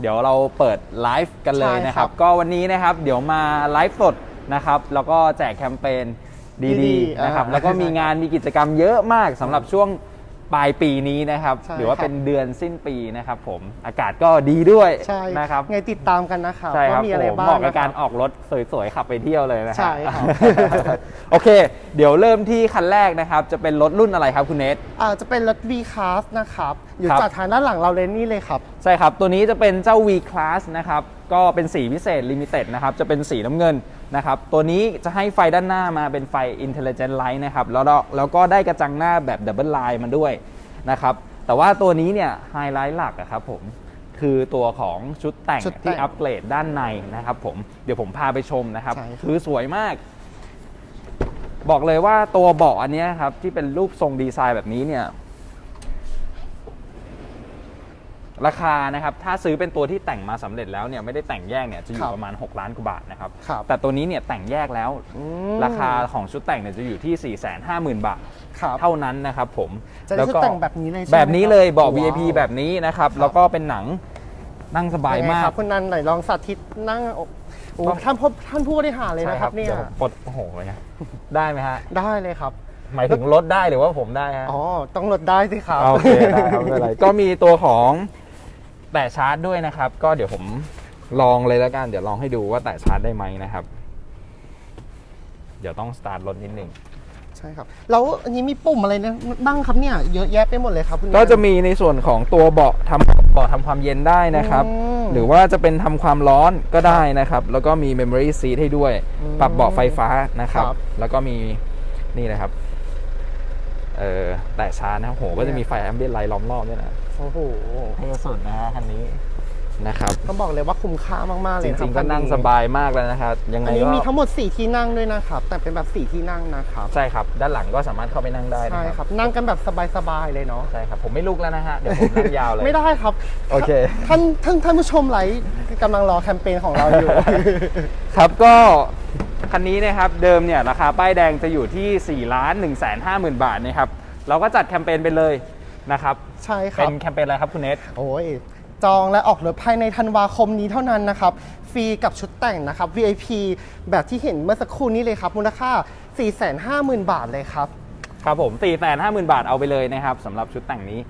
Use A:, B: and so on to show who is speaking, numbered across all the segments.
A: เดี๋ยวเราเปิดไลฟ์กันเลย
B: ใช่
A: นะค
B: ครั
A: รับ
B: บ
A: ก็วันนี้นะครับเดี๋ยวมาไลฟ์สดนะครับ แล้วก็แจกแคมเปญ
B: ดี
A: ดี
B: ๆ
A: ๆนะครับ
B: อ่า
A: แล้วก็มีงานมีกิจกรรมเยอะมากสำหรับช่วง ปลายปีนี้นะครับ
B: ใช่
A: หรือว่า
B: ครับ
A: เป็นเดือนสิ้นปีนะครับผมอากาศก็ดีด้วย
B: ใช่
A: นะครับ
B: ไงติดตามกันนะครับ
A: ใช่ครับ
B: ว่ามีอะไร
A: โอ้โห
B: บ้าง
A: เหมาะกับ
B: นะค
A: การ
B: บ
A: ออกรถสวยๆ ขับไปเที่ยวเลยนะฮะ
B: ใช่ครับ
A: โอเค เดี๋ยวเริ่มที่คันแรกนะครับ จะเป็นรถรุ่นอะไรครับคุณเนท
B: อ่าจะเป็นรถ V Class นะครับ อยู่
A: ครับ
B: จากทางด้านหลังเราเลยนี่เลยครับ
A: ใช่ครับ ตัวนี้จะเป็นเจ้า V Class นะครับ ก็เป็นสีพิเศษ Limited นะครับ จะเป็นสีน้ำเงิน นะครับ ตัวนี้จะให้ไฟด้านหน้ามาเป็นไฟ Intelligent Light นะครับ แล้วก็แล้วก็ได้กระจังหน้าแบบ Double Line มาด้วยนะครับ แต่ว่าตัวนี้เนี่ยไฮไลท์หลักอะครับผมคือตัวของชุดแต่ง
B: ชุดแต่ง
A: ที่อัปเกรดด้านในนะครับผมเดี๋ยวผมพาไปชมนะครับ
B: ใช่ครับ
A: คือสวยมาก บอกเลยว่าตัวเบาะอันเนี้ยครับที่เป็นรูปทรงดีไซน์แบบนี้เนี่ย ราคานะครับถ้าซื้อเป็นตัวที่แต่งมาสำเร็จแล้วเนี่ยไม่ได้แต่งแยกเนี่ยจะอ
B: ครั
A: ยู่
B: บ
A: ประมาณ 6 ล้านกว่าบาทนะครับ
B: ครับ
A: แต่ตัวนี้เนี่ยแต่งแยกแล้ว
B: อืม
A: ราคาของชุดแต่งเนี่ยจะอยู่ที่ 4 5 0 0 0 0 บาท
B: ครับ
A: เท่านั้นนะครับผม
B: จะได้
A: แล้ว
B: ชุด
A: ก็
B: แต่งแบบนี้เลยใช่ไหม
A: แบบนี้เลยเบาะ
B: ว้าว
A: VIP แบบนี้นะครับแล้วก็เป็นหนังนั่งสบาย
B: ยังไง
A: มา
B: ค
A: ก
B: รับคุณนันไหนลองสาธิตนั่งโอ้โอ้
A: ก็
B: ท่านพบท่านผู้บริหารเลยนะครับเนี่ย
A: ดี๋วปลดโอ้โหเนี่ยได้ไหมฮะ
B: ได้เลยครับ
A: หมายถึงลดได้หรือว่าผมได้ฮะ
B: อ๋อต้องลดได้สิครับ
A: โอเคได้ครับไม่เป็นไรก็มีตัวของ แตะชาร์จด้วยนะครับ ก็เดี๋ยวผมลองเลยแล้วกัน เดี๋ยวลองให้ดูว่าแตะชาร์จได้ไหมนะครับ เดี๋ยวต้องสตาร์ทรถนิดหนึ่ง
B: ใช่ครับ แล้วอันนี้มีปุ่มอะไรนะบ้างครับเนี่ยเยอะแยะไปหมดเลยครับคุณนัน
A: ก็จะมีในส่วนของตัวเบาะทำเบาะทำความเย็นได้นะครับ
B: อืม
A: หรือว่าจะเป็นทำความร้อนก็ได้นะครับ แล้วก็มี memory seat ให้ด้วย
B: อืม
A: ปรับเบาะไฟฟ้านะครับ
B: ครับ
A: แล้วก็มีนี่นะครับ เออแตะชาร์จนะครับโหก็จะมีไฟแอมเบียนไลท์ล้อมรอบด้วยนะ
B: โอ้โห
A: เท่สุดนะฮะคันนี้นะครับ
B: ต้องบอกเลยว่าคุ้มค่ามากๆเลยคบ
A: ริงๆก็นั่งสบายมากแล้วนะครับยังไง
B: อันนี้มีทั้งหมด 4 ที่นั่งด้วยนะครับ แต่เป็นแบบ4ที่นั่งนะครับ
A: ใช่ครับ ด้านหลังก็สามารถเข้าไปนั่งได้นะ
B: ใช่
A: ค
B: รับบนั่งกันแบบสบายๆเลยเนาะ
A: ใช่ครับผมไม่ลุกแล้วนะฮะเดี๋ยวผมนั่งยาวเลย
B: ไม่ได้ครับ
A: โอเค
B: ท่านท่านท่านผู้ชมไลฟ์กำลังรอแคมเปญของเราอยู่
A: ครับก็คันนี้นะครับเดิมเนี่ยราคาป้ายแดงจะอยู่ที่4ล้าน1 5 0 0 0 0 บาทนะครับเราก็จัดแคมเปญไปเลย นะครับ
B: ใช่ค
A: เป็
B: รับ
A: นแคมเปญอะไรครับคุณเนท
B: โอ้ยจองและออกรถภายในธันวาคมนี้เท่านั้นนะครับ ฟรีกับชุดแต่งนะครับ VIP แบบที่เห็นเมื่อสักครู่นี้เลยครับ มูลค่า 450,000 บาทเลยครับ
A: ครับผม4 5 0 0 0 0บาทเอาไปเลยนะครับสำหรับชุดแต่งนี้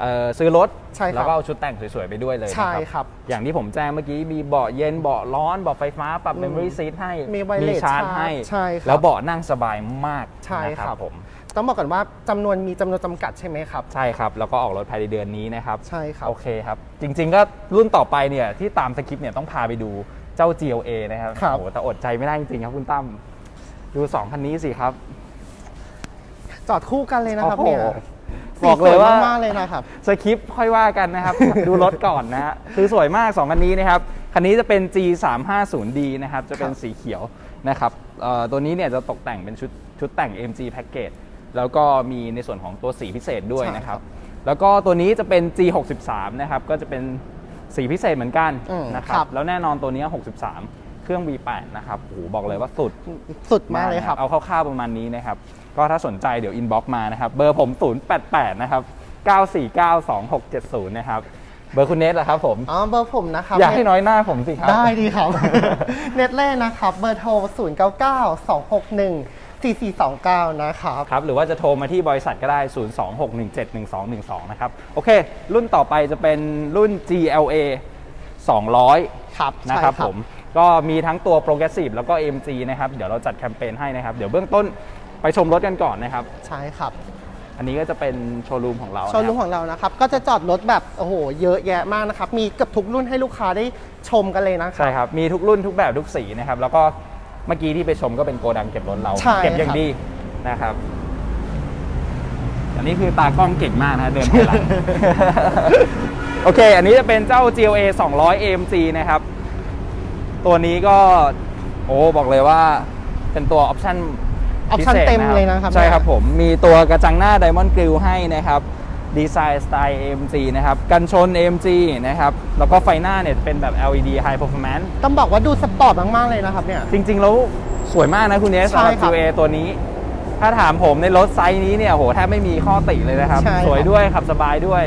A: เอ่อซื้อรถ
B: ใช่ครับ
A: แล้วก็เอาชุดแต่งสวยๆไปด้วยเลยนะ
B: ใช่ครับ
A: อย่างที่ผมแจ้งเมื่อกี้มีเบาะเย็นเบาะร้อนเบาะไฟฟ้าปรับ memory seat ให้
B: มี wireless
A: ชาร์จให้
B: ใช่ครับ
A: แล้วเบาะนั่งสบายมาก
B: ใช่
A: นะครับ ผม
B: ต้องบอกก่อนว่าจำนวนมีจำนวนจำกัดใช่ไหมครับ
A: ใช่ครับ แล้วก็ออกรถภายในเดือนนี้นะครับ
B: ใช่ครับ
A: โอเคครับ จริงๆก็รุ่นต่อไปเนี่ยที่ตามสคริปต์เนี่ยต้องพาไปดูเจ้า GLA นะครับ
B: ครับ
A: โอ้โหแต่อดใจไม่ได้จริงๆครับคุณตั้มดู2คันนี้สิครับ
B: จอดคู่กันเลยนะครับ
A: โอ้โห
B: เนี่ย
A: บอกเลยว่า
B: สีสมากๆเลยนะครับ
A: สคริปต์ค่อยว่ากันนะครับ ดูรถก่อนนะฮะคือสวยมาก2คันนี้นะครับคันนี้จะเป็น G350D นะครับจะเป็น
B: ครับ
A: สีเขียวนะครับเอ่อตัวนี้เนี่ยจะตกแต่งเป็นชุดชุดแต่ง MG Package แล้วก็มีในส่วนของตัวสีพิเศษด้วยนะครับ แล้วก็ตัวนี้จะเป็น G63 นะครับ ก็จะเป็นสีพิเศษเหมือนกัน
B: อืม
A: นะครั
B: ครับบ
A: แล้วแน่นอนตัวนี้ 63 เครื่อง V8 นะครับโอ้โหบอกเลยว่าสุด
B: สุดมากเลยครับ
A: เอาคร่าวๆประมาณนี้นะครับ ก็ถ้าสนใจเดี๋ยวอินบ็อกมานะครับ เบอร์ผม 088 นะครับ 9492670 นะครับเบอร์คุณเนทล่ะครับผม
B: อ๋อ เบอร์ผมนะครับ
A: อยากให้น้อยหน้าผมสิครับ
B: ได้ดีครับ เน็ตเล่นะครับ เบอร์โทร 0 9 9 2 6 1 4 4 2 9 นะครับ
A: ครับหรือว่าจะโทรมาที่บริษัทก็ได้ 026171212 นะครับ โอเค รุ่นต่อไปจะเป็นรุ่น GLA 200
B: ครับ
A: นะครับ
B: ใช่
A: ผม ก็มีทั้งตัว Progressive แล้วก็ AMG นะครับ เดี๋ยวเราจัดแคมเปญให้นะครับ เดี๋ยวเบื้องต้นไปชมรถกันก่อนนะครับ
B: ใช่ครับ
A: อันนี้ก็จะเป็นโชว์รูมของเรา
B: โชว์รูม
A: นะครับ
B: ของเรานะครับ ก็จะจอดรถแบบโอ้โหเยอะแยะมากนะครับ มีเกือบทุกรุ่นให้ลูกค้าได้ชมกันเลยนะครั
A: ใช่ครับ มีทุกรุ่นทุกแบบทุกสีนะครับ แล้วก็ เมื่อกี้ที่ไปชมก็เป็นโกดังเก็บรถเรา
B: ใช่
A: เก็บอย่าง
B: ครับ
A: ดีนะครับ อันนี้คือตากล้องเก่งมากนะเดินไปหลัง โอเค อันนี้จะเป็นเจ้า GLA 200 AMG นะครับ ตัวนี้ก็ โอ้ บอกเลยว่าเป็นตัวออปชั่น
B: ออปชั่น
A: พิศษ
B: เต็มเลยนะครับ
A: ใช่ครับ
B: เนี่ย
A: ผม มีตัวกระจังหน้า Diamond Grill ให้นะครับ ดีไซน์สไตล์ AMG นะครับ กันชน AMG นะครับ แล้วก็ไฟหน้าเนี่ยเป็นแบบ LED High Performance
B: ต้องบอกว่าดูสปอร์ตมาก ๆ เลยนะครับเนี่ย
A: จริง ๆ แล้วสวยมากนะคุณเนส
B: ใช่
A: สำหรับ
B: ครับ
A: GLA ตัวนี้ ถ้าถามผมในรถไซส์นี้เนี่ยโหแทบไม่มีข้อติเลยนะครับ
B: ใช่ครับ
A: สวยด้วยขับสบายด้วย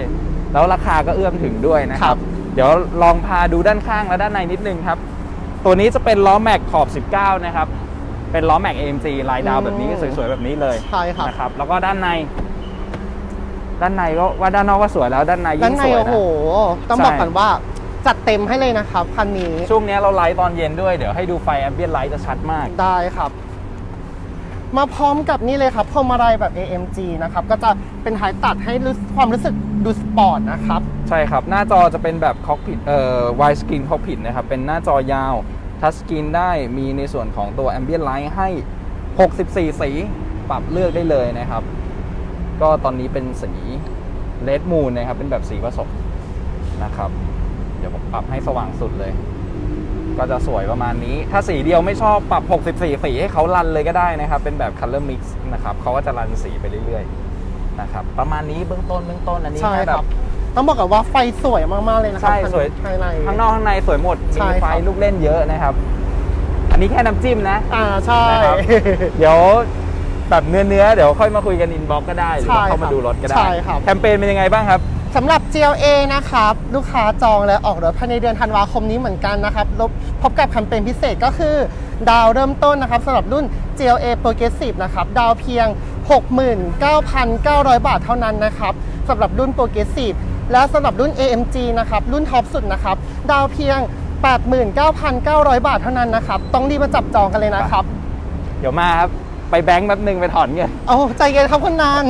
A: แล้วราคาก็เอื้อมถึงด้วยนะค
B: ครั
A: รับ
B: บ
A: เดี๋ยวลองพาดูด้านข้างและด้านในนิดนึงครับ ตัวนี้จะเป็นล้อแม็กขอบ 19 นะครับ เป็นล้อแม็ก AMG ลายดาวแบบนี้
B: อืม
A: สวยๆแบบนี้เลย
B: ใช่ครับ
A: นะครับแล้วก็ด้านใน ด้านในก็ว่าด้านนอกก็สวยแล้วด้านใน
B: ด้า
A: ยิ่
B: น
A: ง
B: ใน
A: สวย
B: โอ้โห
A: นะ
B: ต้อง
A: ใช่
B: บอกกันว่าจัดเต็มให้เลยนะครับคันนี้
A: ช่วงนี้เราไลท์ตอนเย็นด้วยเดี๋ยวให้ดูไฟแอมเบียนไลท์จะชัดมาก
B: ได้ครับ มาพร้อมกับนี่เลยครับพวงมาลัยแบบ AMG นะครับ ก็จะเป็นท้ายตัดให้รู้สึกความรู้สึกดูสปอร์ตนะครับ
A: ใช่ครับ หน้าจอจะเป็นแบบคอกพิ t เอ่อ wide screen cockpit นะครับ เป็นหน้าจอยาวทัชสกรีนได้มีในส่วนของตัว ambient light ให้ 64 สี ปรับเลือกได้เลยนะครับ ก็ตอนนี้เป็นสี red moon นะครับ เป็นแบบสีผสมนะครับ เดี๋ยวผมปรับให้สว่างสุดเลย ก็จะสวยประมาณนี้ ถ้าสีเดียวไม่ชอบปรับ 64 สีให้เขารันเลยก็ได้นะครับ เป็นแบบ color mix นะครับเขาก็จะรันสีไปเรื่อยๆนะครับประมาณนี้เบื้องต้นเบื้องต้นอันนี้
B: ใช่
A: แค่
B: ค
A: แบ
B: รับ
A: บ
B: ต้องบอกกันว่าไฟสวยมาก ๆ เลยนะครั
A: ใช่สวย
B: ภายใน
A: ข้างนอกข้างในสวยหมด
B: ใช่
A: มีไฟ
B: ครับ
A: ลูกเล่นเยอะนะครับ อันนี้แค่น้ำจิ้มนะ
B: อ่า ใช่
A: นะครับ เดี๋ยว แบบเนื้อเนื้อๆเดี๋ยวค่อยมาคุยกันอินบ็อกก็ได้หรือว่า
B: ใช่
A: เข้ามา
B: ครับ
A: ดูรถก็ได้
B: ใช่ครับ
A: แคมเปญเป็นยังไงบ้างครับ
B: สำหรับ GLA นะครับลูกค้าจองและออกรถภายในเดือนธันวาคมนี้เหมือนกันนะครับลบพบกับแคมเปญพิเศษก็คือ ดาวเริ่มต้นนะครับสำหรับรุ่น GLA Progressive นะครับดาวเพียง 69,900 บาทเท่านั้นนะครับสำหรับรุ่น Progressive และสำหรับรุ่น AMG นะครับรุ่นท็อปสุดนะครับดาวเพียง 89,900 บาทเท่านั้นนะครับต้องรีบมาจับจองกันเลยนะครับ
A: เดี๋ยวมาครับ ไปแบงค์แป๊บหนึ่งไปถอนเงิน
B: โอ้ใจเย็นครับคุณนัน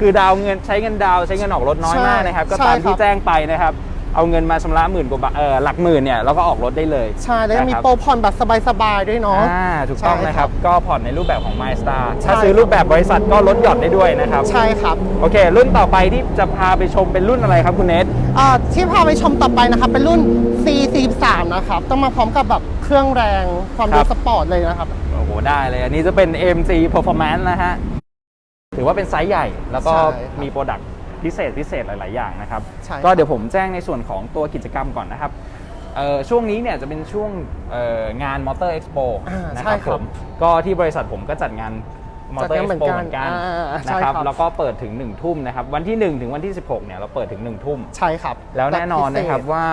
A: คือดาวเงินใช้เงินดาวใช้เงินออกรถน้อยมากนะครับ ก็
B: ใช่
A: ตาม
B: ครั
A: ที่
B: บ
A: แจ้งไปนะครับ เอาเงินมาชำระหมื่นกว่าบาทเออหลักหมื่นเนี่ยแล้วก็ออกรถได้เลย
B: ใช่แล้วยังมี
A: นะครับ
B: โปรผ่อนแบบสบายๆด้วยเนาะ
A: อ่าถูกต้อง
B: ใช่
A: นะค
B: ครั
A: รับ
B: บ
A: ก็ผ่อนในรูปแบบของ MyStar
B: ใช่
A: ถ้าซื้อรูปแบบบริษัทก็ลดหย่อนได้ด้วยนะครับ
B: ใช่ครับ
A: โอเค รุ่นต่อไปที่จะพาไปชมเป็นรุ่นอะไรครับคุณเนท
B: อ่าที่พาไปชมต่อไปนะครับเป็นรุ่น C43 นะครับต้องมาพร้อมกับแบบเครื่องแรงความ
A: ครั
B: ดู
A: บ
B: สปอร์ตเลยนะครับ
A: โอ้โหได้เลย อันนี้จะเป็น AMG Performance นะฮะ ถือว่าเป็นไซส์ใหญ่แล้วก็
B: ใช่ครับ
A: มีโปรดักต์พิเศษพิเศษหลาย ๆ อย่างนะครับ
B: ใช่ครับ
A: ก็เดี๋ยวผมแจ้งในส่วนของตัวกิจกรรมก่อนนะครับเอ่อช่วงนี้เนี่ยจะเป็นช่วงเอ่องาน Motor Expo
B: อ่า
A: นะ
B: ใช่
A: ครับ
B: ค
A: ผ
B: รับ
A: มก็ที่บริษัทผมก็จัดงาน
B: จัด
A: Motor
B: งานเหมือน
A: Expo
B: กัน
A: เหมือนกัน
B: อ่าใช่
A: นะครับ
B: ครับ
A: แล้วก็เปิดถึง 1 ทุ่มนะครับ วันที่ 1 ถึงวันที่ 16 เนี่ยเราเปิดถึง 1 ทุ่ม
B: ใช่ครับ
A: แล้วแน่นอนนะครับ
B: แพิเศษ
A: ว่า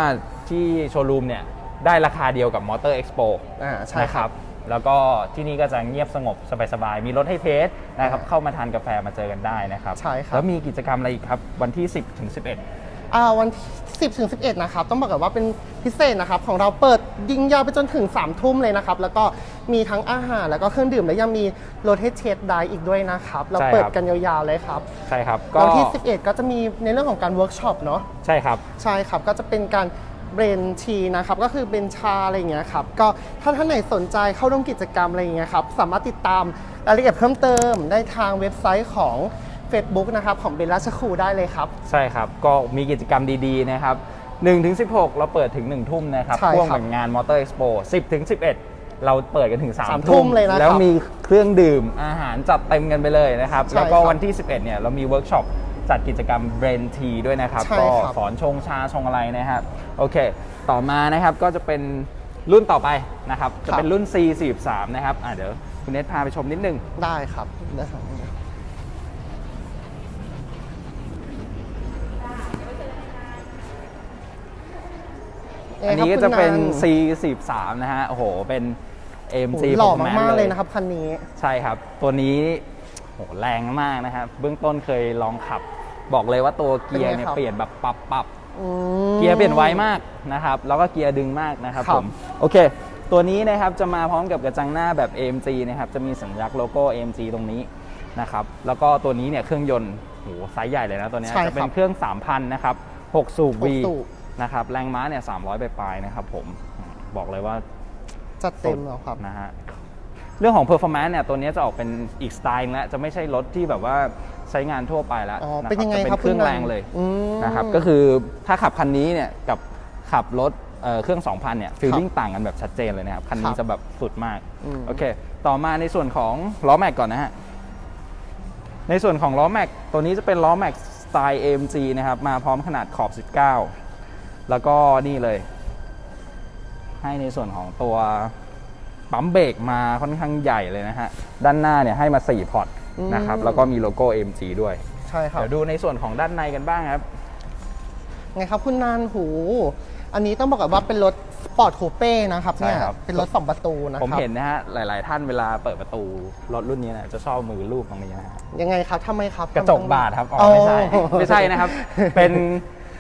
A: ที่โชว์รูมเนี่ยได้ราคาเดียวกับ Motor Expo
B: อ่าใช่
A: นะค
B: ครั
A: รับ บ แล้วก็ที่นี่ก็จะเงียบสงบสบายๆมีรถให้เทสนะครับเข้ามาทานกาแฟมาเจอกันได้นะครับ
B: ใช่ครับ
A: แล้วมีกิจกรรมอะไรอีกครับวันที่ 10ถึง11
B: อ่าวันที่10ถึง11 นะครับ ต้องบอกกันว่าเป็นพิเศษนะครับ ของเราเปิดยิงยาวไปจนถึง 3 ทุ่มเลยนะครับ แล้วก็มีทั้งอาหาร แล้วก็เครื่องดื่ม และยังมีรถให้เทสได้อีกด้วยนะครับ เรา
A: ใช่ครับ
B: เปิดกันยาวๆเลยครับ
A: ใช่ครับก็
B: วันที่ 11 ก็จะมีในเรื่องของการเวิร์กช็อปเนาะ
A: ใช่ครับ
B: ใช่ครับ ก็จะเป็นการ เบรนทีนะครับก็คือเป็นชาอะไรอย่างเงี้ยครับก็ถ้าท่านไหนสนใจเข้าร่วมกิจกรรมอะไรอย่างเงี้ยครับสามารถติดตามรายละเอียดเพิ่มเติมได้ทางเว็บไซต์ของ Facebook นะครับของเบลราชครูได้เลยครับ
A: ใช่ครับ ก็มีกิจกรรมดีๆนะครับ1ถึง16 เราเปิดถึง 1 ทุ่มนะครับ
B: ใช่ครับ
A: พ่วงกับงาน Motor Expo 10ถึง11 เราเปิดกันถึง
B: สาม
A: 3
B: ทุ่
A: ทุ่
B: มเลยนะครับ
A: แล้วมีเครื่องดื่มอาหารจัดเต็มกันไปเลยนะครับ
B: ใช่
A: แล้วก็
B: ครับ
A: วันที่ 11 เนี่ย เรามีเวิร์กช็อป จัดกิจกรรมเบรนทีด้วยนะครับ
B: ใช่
A: ก็
B: ครับ
A: สอนชงชาชงอะไรนะครับโอเค ต่อมานะครับก็จะเป็นรุ่นต่อไปนะครับจะเป็นรุ่น C43 นะครับอะเดี๋ยวคุณเนทพาไปชมนิดนึง
B: ได้ครับได้ครับ
A: อันนี้ก็จะเป็น
B: คุณ
A: C43 นะฮะ โอ้โห เป็น
B: โอ้
A: AMG
B: โหหล่อ
A: Performance
B: มาก ๆ เลยนะครับคันนี้
A: ใช่ครับ ตัวนี้ โหแรงมากนะครับ เบื้องต้นเคยลองขับ บอกเลยว่าตัวเกียร์เนี่ย
B: เป็นไงครับ
A: เปลี่ยนแบบปรับปรับ
B: อืม
A: เกียร์เปลี่ยนไวมากนะครับ แล้วก็เกียร์ดึงมากนะครับ
B: ครั
A: ผ
B: บ
A: มโอเค ตัวนี้นะครับจะมาพร้อมกับกระจังหน้าแบบ AMG นะครับจะมีสัญลักษณ์โลโก้ AMG ตรงนี้นะครับแล้วก็ตัวนี้เนี่ยเครื่องยนต์โหไซส์ใหญ่เลยนะตัวเนี้ย
B: ใช่ครับ
A: จะเป็นเครื่อง 3,000 นะครับ6สูบ V
B: หกสูบ
A: นะครับแรงม้าเนี่ย300ไปปลายๆนะครับผมอืมบอกเลยว่า
B: จัดเต็มแล้วครับ
A: นะฮะ เรื่องของ performance เนี่ยตัวนี้จะออกเป็นอีกสไตล์แล้วจะไม่ใช่รถที่แบบว่าใช้งานทั่วไปแล้ว
B: อ๋อ
A: นะ
B: เป็นยังไง
A: จะ
B: ครับ
A: เครื่อง
B: คุณนัน
A: แรงเลย
B: อืม
A: นะครับก็คือถ้าขับคันนี้เนี่ยกับขับรถเอ่อเครื่อง 2,000 เนี่ยฟีลลิ่งต่างกันแบบชัดเจนเลยนะครับ คันนี้
B: ครับ
A: จะแบบสุดมาก
B: อืม
A: โอเค ต่อมาในส่วนของล้อแม็กก่อนนะฮะ ในส่วนของล้อแม็กตัวนี้จะเป็นล้อแม็กสไตล์ AMG นะครับ มาพร้อมขนาดขอบ 19 แล้วก็นี่เลย ให้ในส่วนของตัว ปั๊มเบรกมาค่อนข้างใหญ่เลยนะฮะ ด้านหน้าเนี่ยให้มา 4 พอร์ตนะครับ
B: อืม
A: แล้วก็มีโลโก้ AMG ด้วย
B: ใช่ครับ
A: เดี๋ยวดูในส่วนของด้านในกันบ้างครับ
B: ไงครับคุณนันหู อันนี้ต้องบอกก่อนว่าเป็นรถสปอร์ตคูเป้นะครับเนี่ย
A: ใช่ครับ
B: เป็นรถสองประตูนะ
A: ผม
B: ครับ
A: เห็นนะฮะ หลาย ๆ ท่านเวลาเปิดประตู รถรุ่นนี้เนี่ยจะชอบมือรูปตรงนี้นะฮะ
B: ยังไงครับทำไมครับ
A: กระจกบาดครับ อ๋อไม่ใช่
B: โอ้
A: ไม่ใช่นะครับ เป็น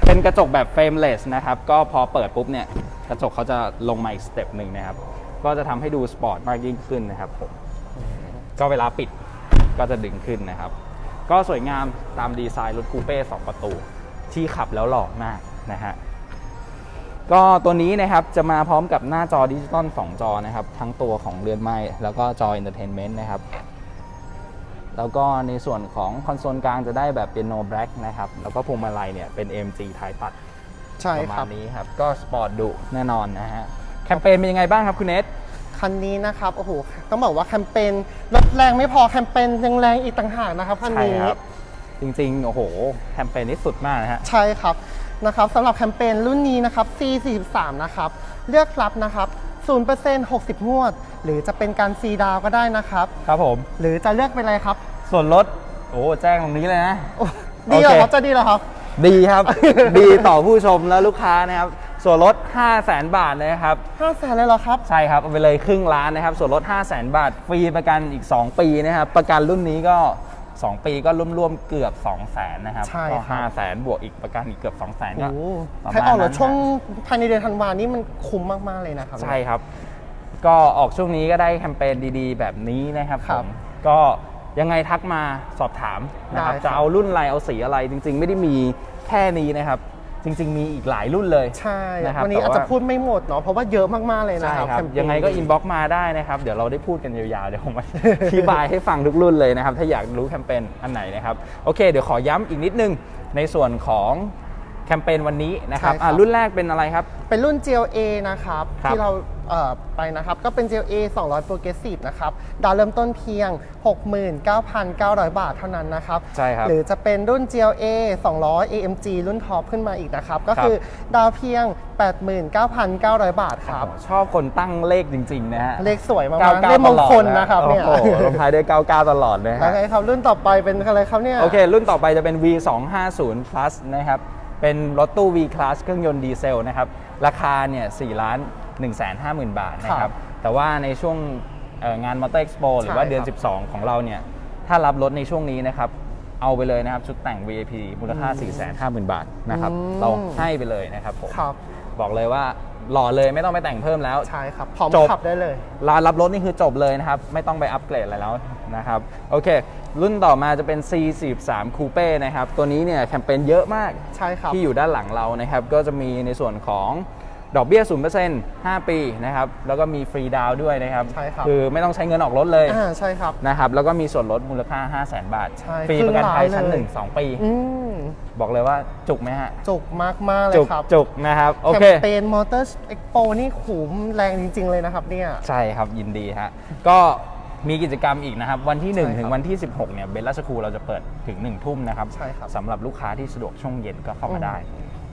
A: เป็นกระจกแบบเฟรมเลสนะครับ ก็พอเปิดปุ๊บเนี่ย กระจกเขาจะลงมาอีกสเต็ปหนึ่งนะครับ ก็จะทำให้ดูสปอร์ตมากยิ่งขึ้นนะครับผมก็เวลาปิดก็จะดึงขึ้นนะครับ ก็สวยงามตามดีไซน์รถคูเป้2ประตู ที่ขับแล้วหล่อมากนะฮะก็ตัวนี้นะครับจะมาพร้อมกับหน้าจอดิจิตอล2 จอนะครับ ทั้งตัวของเรือนไม้แล้วก็จอ Entertainment นะครับ แล้วก็ในส่วนของคอนโซลกลางจะได้แบบเป็น no black นะครับ แล้วก็พวงมาลัยเนี่ยเป็น AMG ไทยตัด
B: ใช่
A: ประมา
B: ครั
A: ณ
B: บ
A: นี้ครับ ก็สปอร์ตดุแน่นอนนะฮะแค มเปญเป็นยังไงบ้างครับคุณเนท
B: คันนี้นะครับโอ้โหต้องบอกว่าแคมเปญรถแรงไม่พอแคมเปญยังแรงอีกต่างหากนะครับคันนี้
A: จริงๆ โอ้โห แคมเปญนี้สุดมากนะฮะ
B: ใช่ครับนะครับสำหรับแคมเปญรุ่นนี้นะครับ C43 นะครับเลือกรับนะครับ0% 60 งวด หรือจะเป็นการฟรีดาวน์ก็ได้นะครับ
A: ครับผม
B: หรือจะเลือกเป็นอะไรครับ
A: ส่วนลด โอ้ แจ้งตรงนี้เลยนะ
B: โอ้ดีเหรอ
A: โอเค
B: ครับ จะดีเหรอครับ
A: ดีครับ ดีต่อผู้ชมและลูกค้านะครับ ส่วนลด 5 0 0แสนบาทนะครับ
B: 5 0 0แสนเลยเหรอครับ
A: ใช่ครับเอาไปเลยครึ่งล้านนะครับ ส่วนลด 5 0 0แสนบาท ฟรีประกันอีก 2 ปีนะครับ ประกันรุ่นนี้ก็ 2 ปีก็รวมๆเกือบ 2 0 0แสนนะครับ
B: ใช่
A: ก็
B: ครับ
A: 5 0 0แสนบวกอีกประกันอีกเกือบ 2 0 0แสนก็
B: โอ้
A: ประ
B: ใคร
A: มาณ
B: ออกร
A: นั้
B: ถ
A: น
B: ช่วง
A: ฮะ
B: ภายในเดือนธันวานี่มันคุ้มมาก ๆ เลยนะครับ
A: ใช่ครับ ก็ออกช่วงนี้ก็ได้แคมเปญดีๆ แบบนี้นะครับ
B: ครั
A: ผ
B: บ
A: มก็ยังไงทักมาสอบถามนะครับ
B: ได้ครับ
A: จะเอารุ่นอะไรเอาสีอะไรจริง ๆ ไม่ได้มีแค่นี้นะครับ จริง ๆ มีอีกหลายรุ่นเลย
B: ใช่
A: นะครับ
B: วันนี้
A: แต่
B: อาจ
A: ว่า
B: จะพูดไม่หมดเนาะเพราะว่าเยอะมากๆเลยนะ
A: ใช่
B: ครับ
A: ครับ
B: แคมเปญ
A: ยังไงก็อินบ็อกมาได้นะครับ เดี๋ยวเราได้พูดกันยาวๆ เดี๋ยวผมอธิบายให้ฟังทุกรุ่นเลยนะครับ ถ้าอยากรู้แคมเปญอันไหนนะครับ โอเค เดี๋ยวขอย้ำอีกนิดนึง ในส่วนของแคมเปญวันนี้นะครับ
B: ใช่ครับ
A: อะรุ่นแรกเป็นอะไรครับ
B: เป็นรุ่น GLA นะครับ
A: ครับ
B: ที่เราเอ่อ ไปนะครับ ก็เป็น GLA 200 Progressive นะครับ ดาวเริ่มต้นเพียง 69,900 บาทเท่านั้นนะครับ
A: ใช่ครับ
B: หรือจะเป็นรุ่น GLA 200 AMG รุ่นท็อปขึ้นมาอีกนะครับ ก็คือดาวเพียง 89,900 บาทครับ
A: ชอบคนตั้งเลขจริง ๆ นะฮะ
B: เลขสวยมาก
A: 99
B: ๆเลขมงคลนะครับเนี่ย
A: โอ้โหลงท้ายด้วย 99 ตลอดนะ
B: แล้ว
A: ฮะ
B: ไงครับ รุ่นต่อไปเป็นอะไรครับเนี่ย
A: โอเค รุ่นต่อไปจะเป็น V250 plus นะครับ เป็นรถตู้ V class เครื่องยนต์ดีเซลนะครับ ราคาเนี่ย4ล้าน 150,000 บาทนะค
B: ครั
A: รับ
B: บ
A: แต่ว่าในช่วงเอ่องาน Motor Expo หรือว่า
B: ใช่
A: เดือน
B: ครับ
A: 12 ของเราเนี่ย ถ้ารับรถในช่วงนี้นะครับ เอาไปเลยนะครับ ชุดแต่ง VIP มูลค่า 450,000 บาทนะครับ
B: อืม
A: เราให้ไปเลยนะครับผม
B: ครับ
A: บอกเลยว่าหล่อเลยไม่ต้องไปแต่งเพิ่มแล้ว
B: ใช่ครับพร้อม
A: จบ
B: ขับได้เลย
A: ร้านรับรถนี่คือจบเลยนะครับ ไม่ต้องไปอัปเกรดอะไรแล้วนะครับ โอเค รุ่นต่อมาจะเป็น C43 Coupe นะครับ ตัวนี้เนี่ยแคมเปญเยอะมาก
B: ใช่ครับ
A: ที่อยู่ด้านหลังเรานะครับ ก็จะมีในส่วนของ ดอกเบี้ย0% 5ปีนะครับแล้วก็มีฟรีดาวน์ด้วยนะครับ
B: ใช่ครับ
A: คือไม่ต้องใช้เงินออกรถเลย
B: อ่าใช่ครับ
A: นะครับแล้วก็มีส่วนลดมูลค่า 5 0 0 0 0 0บาท
B: ใช่
A: ฟรีประกันภัย
B: ครึ่งล้าน
A: ชั้น
B: เลย
A: 1 2ปี
B: อืม
A: บอกเลยว่าจุกไหมฮะ
B: จุกมากๆเลย
A: จุก
B: ครับ
A: จุกนะครับโอ
B: แค
A: เค
B: มเปญมอเตอร์เอ็กโปนี่ขุมแรงจริง ๆ เลยนะครับเนี่ย
A: ใช่ครับยินดีฮะ ก็มีกิจกรรมอีกนะครับ วันที่
B: ใช่ครับ
A: 1ถึงวันที่ 16เนี่ยเบลล่าสคูลเราจะเปิดถึง 1 ทุ่มนะครับ
B: ใช่ครับ
A: สำหรับลูกค้าที่สะดวกช่วงเย็นก็เข้ามา
B: อืม
A: ได้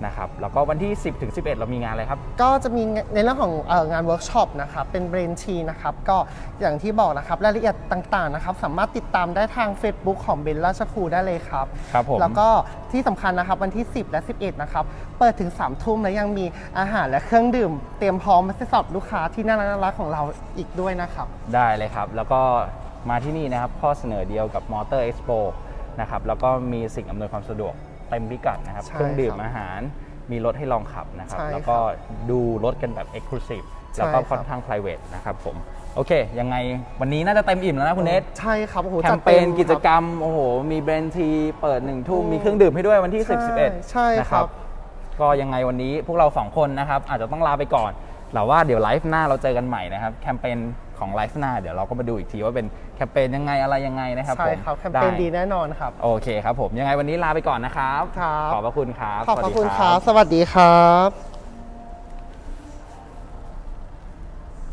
A: นะครับแล้วก็วันที่ 10ถึง11 เรามีงานอะไรครับ
B: ก็จะมีในเรื่องของเอองานเวิร์กช็อปนะครับเป็นเบรนชีนะครับก็อย่างที่บอกนะครับรายละเอียดต่างๆนะครับสามารถติดตามได้ทาง Facebook ของเบลล่าชคูได้เลยครับ
A: ครับผม
B: แล้วก็ที่สำคัญนะครับวันที่ 10 และ 11 นะครับ เปิดถึง 3 ทุ่มและยังมีอาหารและเครื่องดื่ม เตรียมพร้อมมาสำหรับลูกค้าที่น่ารักๆของเราอีกด้วยนะครับ
A: ได้เลยครับ แล้วก็มาที่นี่นะครับข้อเสนอเดียวกับ Motor Expo นะครับแล้วก็มีสิ่งอำนวยความสะดวก เต็มพิกัดนะครับ
B: ใช่
A: เครื่องดื่ม
B: ครับ
A: อาหารมีรถให้ลองขับนะครับ
B: ใช่
A: แล้วก็ดูรถกันแบบ Exclusive
B: ใช่
A: แล้วก็
B: ครับ
A: ค่อนข้าง private นะครับผม โอเค ยังไงวันนี้น่าจะเต็มอิ่มแล้วนะคุณเนท
B: ใช่ครับโอ้โห
A: แค
B: จั
A: ม
B: ด
A: เป
B: ต็
A: ญ
B: ม
A: กิจ
B: ครับ
A: กรรม โอ้โห มีแบรนด์ทีเปิดหนึ่งทุ่ม
B: อืม
A: มีเครื่องดื่มให้ด้วยวันที่
B: ใช่
A: 10 11
B: ใช่
A: นะค
B: ครั
A: รับ
B: บ
A: ก็ยังไงวันนี้พวกเราสองคนนะครับ อาจจะต้องลาไปก่อนแต่ว่าเดี๋ยวไลฟ์หน้าเราเจอกันใหม่นะครับ แคมเปญ ของไลฟ์หน้าเดี๋ยวเราก็มาดูอีกทีว่าเป็นแคมเปญยังไงอะไรยังไงนะครับ
B: ใช่
A: ผม
B: ครับ แคมเปญ
A: ไดี
B: แน่นอนครับ
A: โอเคครับผมยังไงวันนี้ลาไปก่อนนะครับ
B: ครับ
A: ขอบพระคุณครับ
B: ขอบพระคุณ
A: สวัสดี
B: ครับ สวัสดีครับ